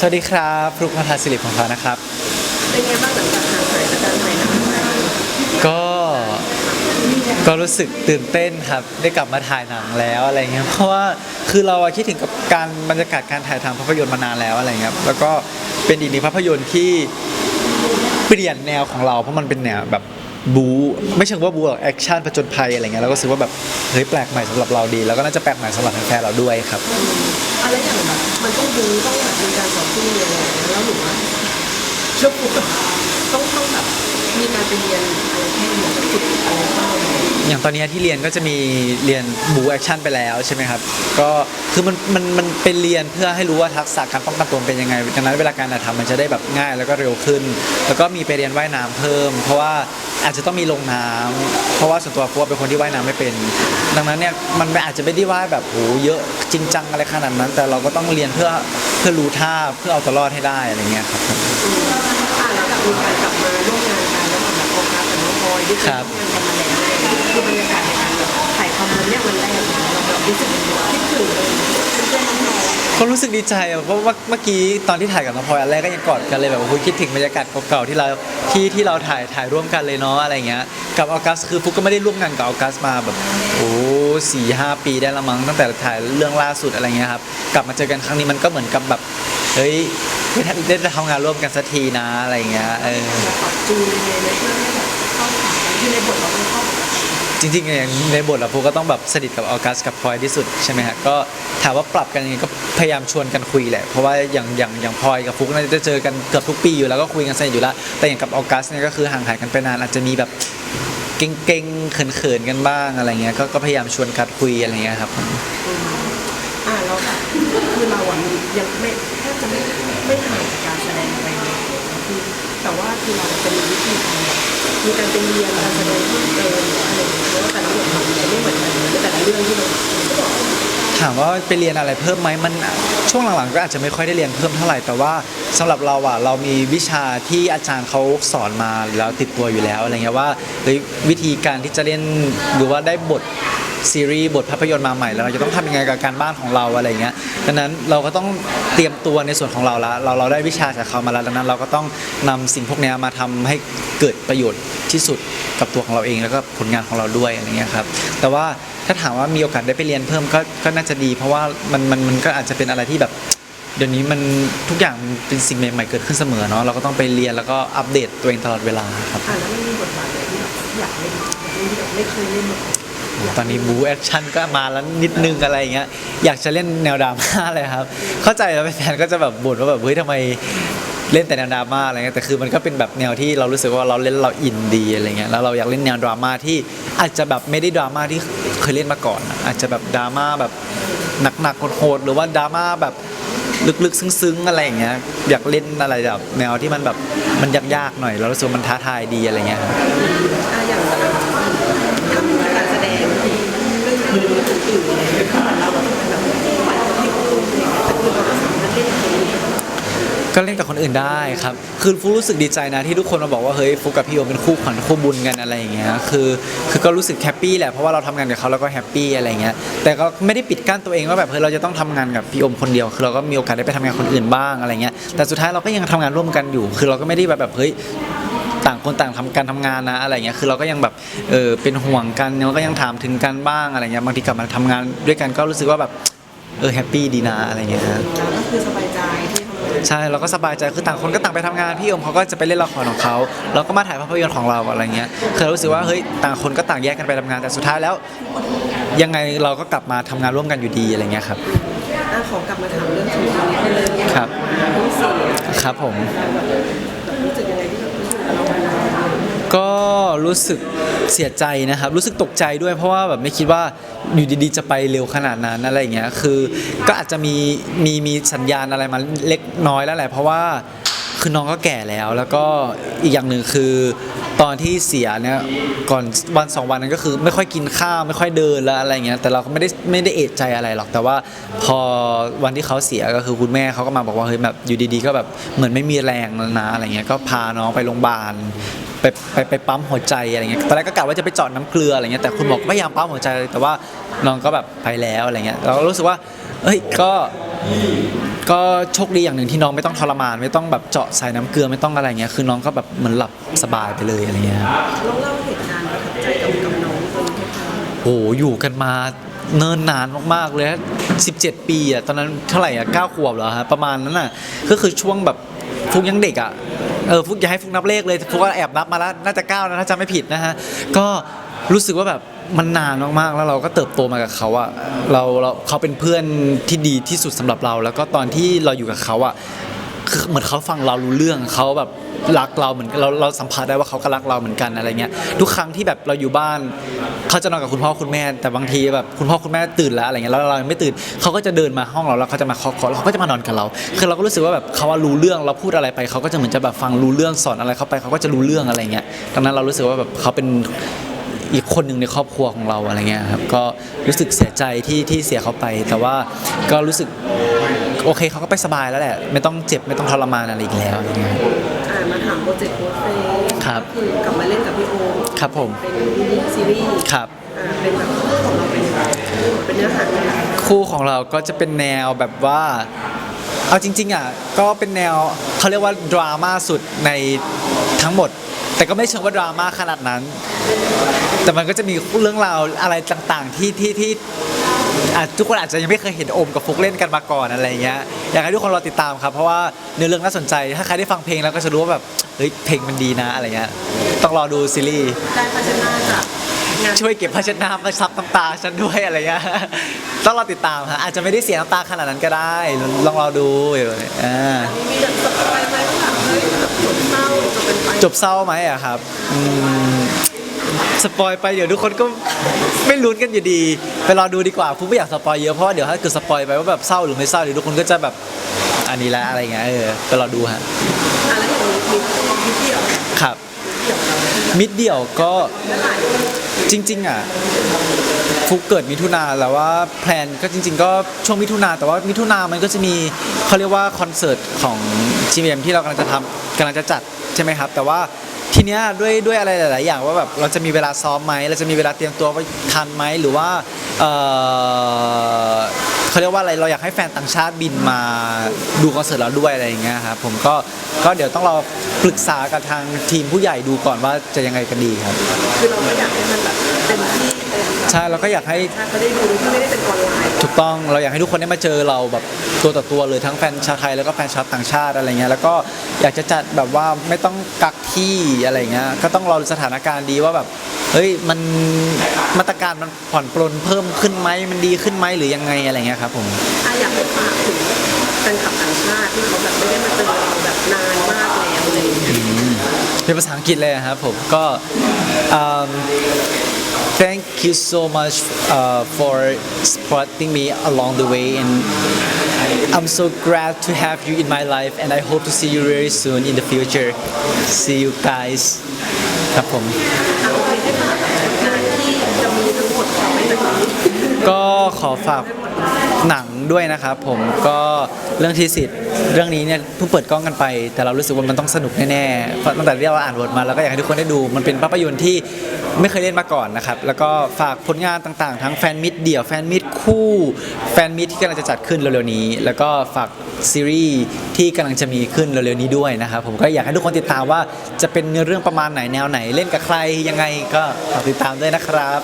สวัสดีครับฟลุกนาทาสิริพงศ์นะครับ เป็นไงบ้างหลังจากห่างหายจากการถ่ายหนังไปก็ก็รู้สึกตื่นเต้นครับ ได้กลับมาถ่ายหนังแล้วอะไรเงี้ยเพราะว่าคือเราอะคิดถึงกับการบรรยากาศการถ่ายทำภาพยนตร์มานานแล้วอะไรเงี้ยครับแล้วก็เป็นอีกหนึ่งภาพยนตร์ที่เปลี่ยนแนวของเราเพราะมันเป็นแนวแบบ บูไม่เชิงว่าบูหรอกแอคชั่นผจญภัยอะไรเงี้ยเราก็รู้สึกว่าแบบเฮ้ยแปลกใหม่สำหรับเราดี แล้วก็น่าจะแปลกใหม่สำหรับแฟนๆเราด้วยครับ อะไรอย่างแบบมันต้องดูต้องแบบมีการสอบที่เรียนอะไรอย่างเงี้ยแล้วหนูอะเชื่อปุ๊บต้องต้องแบบ มีการไปเรียนอะไรแค่ไหนฝึกอะไรบ้างอย่างตอนนี้ที่เรียนก็จะมีเรียนบูแอคชั่นไปแล้วใช่ไหมครับ ก็คือมันมันมันเป็นเรียนเพื่อให้รู้ว่าทักษะการป้องกันตัวเป็นยังไงดังนั้นเวลาการถ่ายทำมันจะได้แบบง่ายแล้วก็เร็วขึ้น แล้วก็มีไปเรียนว่ายน้ำเพิ่ม เพราะว่าอาจจะต้องมีลงน้ำเพราะว่าส่วนตัวฟัวเป็นคนที่ว่ายน้ำไม่เป็น ดังนั้นเนี่ยมันอาจจะไม่ได้ว่ายแบบโหเยอะจริงจังอะไรขนาดนั้น แต่เราก็ต้องเรียนเพื่อเพื่อรู้ท่าเพื่อเอาตัวรอดให้ได้อะไรเงี้ยครับ อ่าแล้วแบบมีการกลับมาร่วมงาน ที่เคยร่วมงานกันมาแล้วอะไรอย่างเงี้ยคือบรรยากาศในการแบบถ่ายทำวันเนี้ยวันแรกเนี่ยเราแบบรู้สึกคิดถึงเพื่อนๆน้องๆ ก็รู้สึกดีใจอะเพราะว่าเมื่อกี้ตอนที่ถ่ายกับน้องพลอยอันแรกก็ยังกอดกันเลยแบบโอ้โหคิดถึงบรรยากาศเก่าๆที่เราที่ที่เราถ่ายถ่ายร่วมกันเลยเนาะอะไรเงี้ยกับออกัสคือฟุกก็ไม่ได้ร่วมงานกับออกัสมาแบบโอ้สี่ห้าปีได้ละมั้งตั้งแต่ถ่ายเรื่องล่าสุดอะไรเงี้ยครับกลับมาเจอกันครั้งนี้มันก็เหมือนกับแบบเฮ้ยได้ได้ทำงานร่วมกันสักทีนะอะไรเงี้ยเออจะปรับจูนยังไงในเพื่อให้ ในบทเราต้องเข้าขาจริงๆอย่างในบทอะฟุกก็ต้องแบบสนิทกับออกัสกับพลอยที่สุดใช่ไหมฮะก็ถามว่าปรับกันยังไงก็พยายามชวนกันคุยแหละเพราะว่าอย่างอย่างอย่างพลอยกับฟุกน่าจะเจอกันเกือบทุกปีอยู่แล้วก็คุยกันสนิทอยู่แล้ว แต่อย่างกับออกัสเนี่ยก็คือห่างหายกันไปนานอาจจะมีแบบเก่งๆเขินๆกันบ้างอะไรเงี้ยก็ก็พยายามชวนกันคุยอะไรเงี้ยครับอ่าเราแบบคือเราอะยังไม่แทบจะไม่ไม่ห่างจากการแสดงไรเลยคือแต่ว่าคือเราจะมีวิธีการ มีการเป็นเรียนการแสดงเพิ่เติมอะไรอย่างเงี้ยเพราะว่าแต่ละบทมันไม่เหมือนกันในแต่ละเรื่องที่เราถามว่าไปเรียนอะไรเพิ่มไหมมันช่วงหลังๆก็อาจจะไม่ค่อยได้เรียนเพิ่มเท่าไหร่แต่ว่าสำหรับเราอะเรามีวิชาที่อาจารย์เขาสอนมาแล้วติดตัวอยู่แล้วอะไรเงี้ยว่าเฮ้ยวิธีการที่จะเล่นหรือว่าได้บท ซีรีส์บทภาพยนตร์มาใหม่แล้วเราจะต้องทำยังไงกับการบ้านของเราอะไรเงี้ยดังนั้นเราก็ต้องเตรียมตัวในส่วนของเราละเราเราได้วิชาจากเขามาแล้วดังนั้น เราก็ต้องนำสิ่งพวกเนี้ยมาทำให้เกิดประโยชน์ที่สุดกับตัวของเราเองแล้วก็ผลงานของเราด้วยอะไรเงี้ยครับแต่ว่าถ้าถามว่ามีโอกาสได้ไปเรียนเพิ่มก็ก็น่าจะดี เพราะว่ามันมันมันก็อาจจะเป็นอะไรที่แบบ เดี๋ยวนี้มันทุกอย่างเป็นสิ่งใหม่ๆเกิดขึ้นเสมอเนาะเราก็ต้องไปเรียนแล้วก็อัปเดตตัวเองตลอดเวลาครับอ่าแล้วมันมีบทบาทอะไรที่แบบอยากเล่นอยากเล่นที่แบบไม่เคยเล่นมาก่อนตอนนี้บูแอคชั่นก็มาแล้วนิดนึงอะไรอย่างเงี้ยอยากจะเล่นแนวดราม่าเลยครับ เข้าใจแล้วแฟนๆก็จะแบบบ่นว่าแบบเฮ้ยทำไมเล่นแต่แนวดราม่าอะไรเงี้ยแต่คือมันก็เป็นแบบแนวที่เรารู้สึกว่าเราเล่นเราอินดีอะไรเงี้ยแล้วเราอยากเล่นแนวดราม่าที่อาจจะแบบไม่ได้ดราม่าที่เคยเล่นมาก่อนอะอาจจะแบบดราม่าแบบหนักๆโหดๆหรือว่าดราม่าแบบ ลึกๆ ซึ้งๆ อะไรอย่างเงี้ยอยากเล่นอะไรแบบแนวที่มันแบบมันยากๆหน่อย แล้วรู้สึกมันท้าทายดีอะไรเงี้ยครับ อ่าอย่าง ก็เล่นกับคนอื่นได้ครับ คือฟุกรู้สึกดีใจนะที่ทุกคนมาบอกว่าเฮ้ยฟุกกับพี่โอมเป็นคู่ขวัญคู่บุญกันอะไรอย่างเงี้ยคือ คือก็รู้สึกแฮปปี้แหละเพราะว่าเราทำงานกับเขาแล้วก็แฮปปี้อะไรเงี้ยแต่ก็ไม่ได้ปิดกั้นตัวเองว่าแบบเฮ้ยเราจะต้องทำงานกับพี่โอมคนเดียว คือเราก็มีโอกาสได้ไปทำงานคนอื่นบ้างอะไรเงี้ยแต่สุดท้ายเราก็ยังทำงานร่วมกันอยู่ คือเราก็ไม่ได้แบบแบบเฮ้ยต่างคนต่างทำการทำงานนะอะไรเงี้ย คือเราก็ยังแบบ เออเป็นห่วงกันเราก็ยังถามถึงกันบ้างอะไรเงี้ย บางทีกลับมาทำงานด้วยกันก็รู้สึกว่าแบบ เออแฮปปี้ดีนะอะไรเงี้ยฮะแล้วก็คือสบายใจที่ทำงานใช่เราก็สบายใจคือต่างคนก็ต่างไปทำงานพี่โอมเขาก็จะไปเล่นละครของเขาเราก็มาถ่ายภาพยนตร์ของเราอะไรเงี้ยคือเรารู้สึกว่าเฮ้ยต่างคนก็ต่างแยกกันไปทำงานแต่สุดท้ายแล้ว ยังไงเราก็กลับมาทำงานร่วมกันอยู่ดีอะไรเงี้ยครับอะขอกลับมาถามเรื่องชีวิตนิดนึงครับ รู้สึกครับผม รู้สึกยังไงที่แบบรู้สึกเราวันนั้น ก็รู้สึกเสียใจนะครับ รู้สึกตกใจด้วยเพราะว่าแบบไม่คิดว่าอยู่ดีๆ จะไปเร็วขนาดนั้นอะไรอย่างเงี้ยคือก็อาจจะมีมีมีสัญญาณอะไรมาเล็กน้อยแล้วแหละเพราะว่าคือน้องก็แก่แล้วแล้วก็อีกอย่างหนึ่งคือ ตอนที่เสียเนี่ยก่อนวันสองวันนั้นก็คือไม่ค่อยกินข้าวไม่ค่อยเดินแล้วอะไรเงี้ยแต่เราก็ไม่ได้ไม่ได้เอะใจอะไรหรอก แต่ว่าพอวันที่เขาเสียก็คือคุณแม่เขาก็มาบอกว่าเฮ้ยแบบอยู่ดีๆ ก็แบบเหมือนไม่มีแรงแล้วนะอะไรเงี้ยก็พาน้องไปโรงพยาบาล ไปไปไปปั๊มหัวใจอะไรเงี้ยตอนแรกก็กะว่าจะไปเจาะน้ำเกลืออะไรเงี้ยแต่คุณหมอก็พยายามปั๊มหัวใจแต่ว่าน้องก็แบบไปแล้วอะไรเงี้ยเราก็รู้สึกว่าเอ้ยก็ก็โชคดีอย่างหนึ่งที่น้องไม่ต้องทรมาน ไม่ต้องแบบเจาะใส่น้ำเกลือไม่ต้องอะไรเงี้ยคือน้องก็แบบเหมือนหลับสบายไปเลยอะไรเงี้ยครับลองเล่าเหตุการณ์ประทับใจกับกับน้องคนให้ฟังโอ้โหอยู่กันมาเนิ่นนานมากๆเลย 17 ปีอะตอนนั้นเท่าไหร่อะ9ขวบเหรอฮะประมาณนั้นน่ะก็คือช่วงแบบฟุกยังเด็กอะ เออฟุกอย่าให้ฟุกนับเลขเลยฟุกก็แอบนับมาแล้วน่าจะเก้านะถ้าจำไม่ผิดนะฮะก็รู้สึกว่าแบบมันนานมากๆ แล้วเราก็เติบโตมากับเขาอะเราเราเขาเป็นเพื่อนที่ดีที่สุดสำหรับเรา แล้วก็ตอนที่เราอยู่กับเขาอะ คือเหมือนเขาฟังเรารู้เรื่องเขาแบบรักเราเหมือนเราเราสัมผัสได้ว่าเขาก็รักเราเหมือนกันอะไรเงี้ยทุกครั้งที่แบบเราอยู่บ้านเขาจะนอนกับคุณพ่อคุณแม่ แต่บางทีแบบคุณพ่อคุณแม่ตื่นแล้วอะไรเงี้ยแล้วเรายังไม่ตื่นเขาก็จะเดินมาห้องเราแล้วเขาจะมาเคาะเคาะแล้วเขาก็จะมานอนกับเรา คือเราก็รู้สึกว่าแบบเขาว่ารู้เรื่องเราพูดอะไรไปเขาก็จะเหมือนจะแบบฟังรู้เรื่องสอนอะไรเขาไปเขาก็จะรู้เรื่องอะไรเงี้ยดังนั้นเรารู้สึกว่าแบบเขาเป็นอีกคนหนึ่งในครอบครัวของเราอะไรเงี้ยครับก็รู้สึกเสียใจที่ที่เสียเขาไป แต่ว่าก็รู้สึก โอเคเขาก็ไปสบายแล้วแหละ ไม่ต้องเจ็บไม่ต้องทรมานอะไรอีกแล้วอะไรเงี้ย อ่ามาถามโปรเจกต์โค้ดเฟย์ครับ คือกลับมาเล่นกับพี่โอมครับผมเป็นมินิซีรีส์ครับ อ่าเป็นแบบของเราเป็นเป็นเนื้อหาเป็นแบบคู่ของเราก็จะเป็นแนวแบบว่า เอาจริง ๆ อะ ก็เป็นแนวเขาเรียกว่าดราม่าสุดในทั้งหมด แต่ก็ไม่เชิงว่าดราม่าขนาดนั้น แต่มันก็จะมีเรื่องราวอะไรต่างๆ ที่ที่ที่ อะทุกคนอาจจะยังไม่เคยเห็นโอมกับฟุกเล่นกันมาก่อนอะไรเงี้ยอยากให้ทุกคนรอติดตามครับ เพราะว่าเนื้อเรื่องน่าสนใจ ถ้าใครได้ฟังเพลงแล้วก็จะรู้ว่าแบบเฮ้ยเพลงมันดีนะอะไรเงี้ยต้องรอดูซีรีส์ได้พัฒนาจากงานช่วยเก็บผ้าเช็ดน้ำมาซับน้ำตาฉันด้วยอะไรเงี้ยต้องรอติดตามฮะอาจจะไม่ได้เสียน้ำตาขนาดนั้นก็ได้ลองรอดูอ่ามีแบบสปอยไหมว่าแบบเฮ้ยแบบจบเศร้าจะเป็นไปจบเศร้าไหมอะครับอืม สปอยไปเดี๋ยวทุกคนก็ไม่ลุ้นกันอยู่ดีไปรอดูดีกว่าผมไม่อยากสปอยเยอะเพราะว่าเดี๋ยวถ้าเกิดสปอยไปว่าแบบเศร้าหรือไม่เศร้าเดี๋ยวทุกคนก็จะแบบอันนี้ละอะไรเงี้ยเออไปรอดูฮะอะแล้วอย่างนี้มีมีเดี่ยวครับ มิดเดี่ยวก็จริง ๆ อะฟุกเกิดมิถุนาแล้วว่าแพลนก็จริง ๆ ก็ช่วงมิถุนาแต่ว่ามิถุนามันก็จะมีเขาเรียกว่าคอนเสิร์ตของ GMM ที่เรากำลังจะทำกำลังจะจัดใช่ไหมครับ แต่ว่า ทีเนี้ยด้วยด้วยอะไรหลาย ๆ อย่างว่าแบบเราจะมีเวลาซ้อมไหมเราจะมีเวลาเตรียมตัวว่าทันไหมหรือว่าเอ่อเขาเรียกว่าอะไรเราอยากให้แฟนต่างชาติบินมาดูคอนเสิร์ตเราด้วยอะไรอย่างเงี้ยครับผมก็ก็เดี๋ยวต้องรอปรึกษากับทางทีมผู้ใหญ่ดูก่อนว่าจะยังไงกันดีครับ คือเราก็อยากให้มันแบบเต็มที่ ใช่เราก็อยากให้ถ้าเขาได้ดูที่ไม่ได้เป็นออนไลน์ถูกต้องเราอยากให้ทุกคนได้มาเจอเราแบบตัวต่อตัวเลยทั้งแฟนชาวไทยแล้วก็แฟนชาวต่างชาติอะไรเงี้ยแล้วก็อยากจะจัดแบบว่าไม่ต้องกักที่อะไรเงี้ยก็ต้องรอสถานการณ์ดีว่าแบบเฮ้ยมันมาตรการมันผ่อนปลนเพิ่มขึ้นไหมมันดีขึ้นไหมหรือยังไงอะไรเงี้ยครับผมอะอยากให้ฝากถึงแฟนคลับต่างชาติที่เขาแบบไม่ได้มาเจอเราแบบนานมากแล้วอะไรอย่างเงี้ยเป็นภาษาอังกฤษเลยอะครับผมก็ um, thank you so much uh, for supporting me along the way and I'm so glad to have you in my life and I hope to see you very soon in the future see you guys ครับผม เอาไปให้ฝากงานที่จะมีทั้งหมดต่อไปจากนี้ ก็ขอฝากหนังด้วยนะครับผมก็เรื่องที่สิทธิ์เรื่องนี้เนี่ยเพิ่งเปิดกล้องกันไป แต่เรารู้สึกว่ามันต้องสนุกแน่ๆเพราะตั้งแต่ที่เราอ่านบทมาเราก็อยากให้ทุกคนได้ดู มันเป็นภาพยนตร์ที่ไม่เคยเล่นมาก่อนนะครับแล้วก็ฝากผลงานต่างๆ ทั้งแฟนมิตรเดี่ยวแฟนมิตรคู่แฟนมิตรที่กำลังจะจัดขึ้นเร็วๆนี้ แล้วก็ฝากซีรีส์ที่กำลังจะมีขึ้นเร็วๆนี้ด้วยนะครับผมก็อยากให้ทุกคนติดตามว่าจะเป็นเนื้อเรื่องประมาณไหนแนวไหนเล่นกับใครยังไงก็ฝากติดตามด้วยนะครับ